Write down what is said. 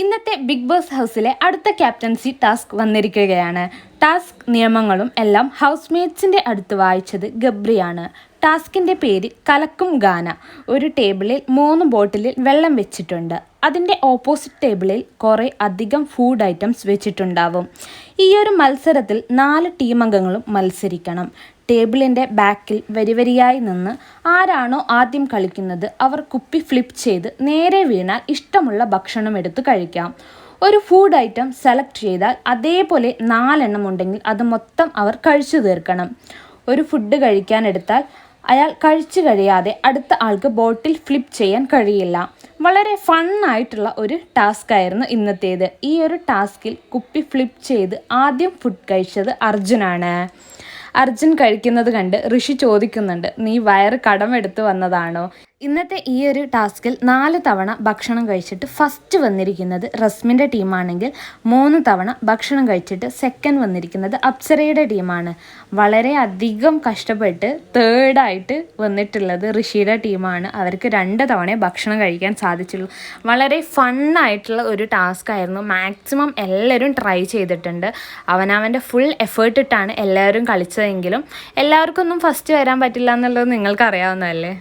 ഇന്നത്തെ big boss ഹൗസിലെ അടുത്ത ക്യാപ്റ്റൻസി ടാസ്ക് വന്നിരിക്കുകയാണ്. ടാസ്ക് നിയമങ്ങളും എല്ലാം ഹൗസ് മേറ്റ്സിന്റെ അടുത്ത് വായിച്ചത് ഗബ്രിയാണ്. ടാസ്കിന്റെ പേര് കലക്കും ഗാന. ഒരു ടേബിളിൽ മൂന്ന് ബോട്ടിലിൽ വെള്ളം വെച്ചിട്ടുണ്ട്. അതിന്റെ ഓപ്പോസിറ്റ് ടേബിളിൽ കുറേ അധികം ഫുഡ് ഐറ്റംസ് വെച്ചിട്ടുണ്ടാവും. ഈ ഒരു മത്സരത്തിൽ നാല് ടീം അംഗങ്ങളും മത്സരിക്കണം. ടേബിളിന്റെ ബാക്കിൽ വരിവരിയായി നിന്ന് ആരാണോ ആദ്യം കളിക്കുന്നത് അവർ കുപ്പി ഫ്ലിപ്പ് ചെയ്ത് നേരെ വീണാൽ ഇഷ്ടമുള്ള ഭക്ഷണം എടുത്ത് കഴിക്കാം. ഒരു ഫുഡ് ഐറ്റം സെലക്ട് ചെയ്താൽ അതേപോലെ നാലെണ്ണം ഉണ്ടെങ്കിൽ അത് മൊത്തം അവർ കഴിച്ചു തീർക്കണം. ഒരു ഫുഡ് കഴിക്കാൻ എടുത്താൽ അയാൾ കഴിച്ചു കഴിയാതെ അടുത്ത ആൾക്ക് ബോട്ടിൽ ഫ്ലിപ്പ് ചെയ്യാൻ കഴിയില്ല. വളരെ ഫണ്ണായിട്ടുള്ള ഒരു ടാസ്ക് ആയിരുന്നു ഇന്നത്തേത്. ഈ ഒരു ടാസ്കിൽ കുപ്പി ഫ്ലിപ്പ് ചെയ്ത് ആദ്യം ഫുഡ് കഴിച്ചത് അർജുനാണ് അർജുൻ കഴിക്കുന്നത് കണ്ട് ഋഷി ചോദിക്കുന്നുണ്ട് നീ വയറ് കടമെടുത്ത് വന്നതാണോ? ഇന്നത്തെ ഈ ഒരു ടാസ്കിൽ നാല് തവണ ഭക്ഷണം കഴിച്ചിട്ട് ഫസ്റ്റ് വന്നിരിക്കുന്നത് റസ്മിന്റെ ടീമാണെങ്കിൽ മൂന്ന് തവണ ഭക്ഷണം കഴിച്ചിട്ട് സെക്കൻഡ് വന്നിരിക്കുന്നത് അപ്സരയുടെ ടീമാണ്. വളരെ അധികം കഷ്ടപ്പെട്ട് തേർഡായിട്ട് വന്നിട്ടുള്ളത് ഋഷിയുടെ ടീമാണ്. അവർക്ക് രണ്ട് തവണ ഭക്ഷണം കഴിക്കാൻ സാധിച്ചുള്ളൂ. വളരെ ഫണ്ണായിട്ടുള്ള ഒരു ടാസ്ക് ആയിരുന്നു. മാക്സിമം എല്ലാവരും ട്രൈ ചെയ്തിട്ടുണ്ട്. അവനവന്റെ ഫുൾ എഫേർട്ട് ഇട്ടാണ് എല്ലാവരും കളിച്ചതെങ്കിലും എല്ലാവർക്കൊന്നും ഫസ്റ്റ് വരാൻ പറ്റില്ല എന്നുള്ളത് നിങ്ങൾക്ക് അറിയാവുന്നതല്ലേ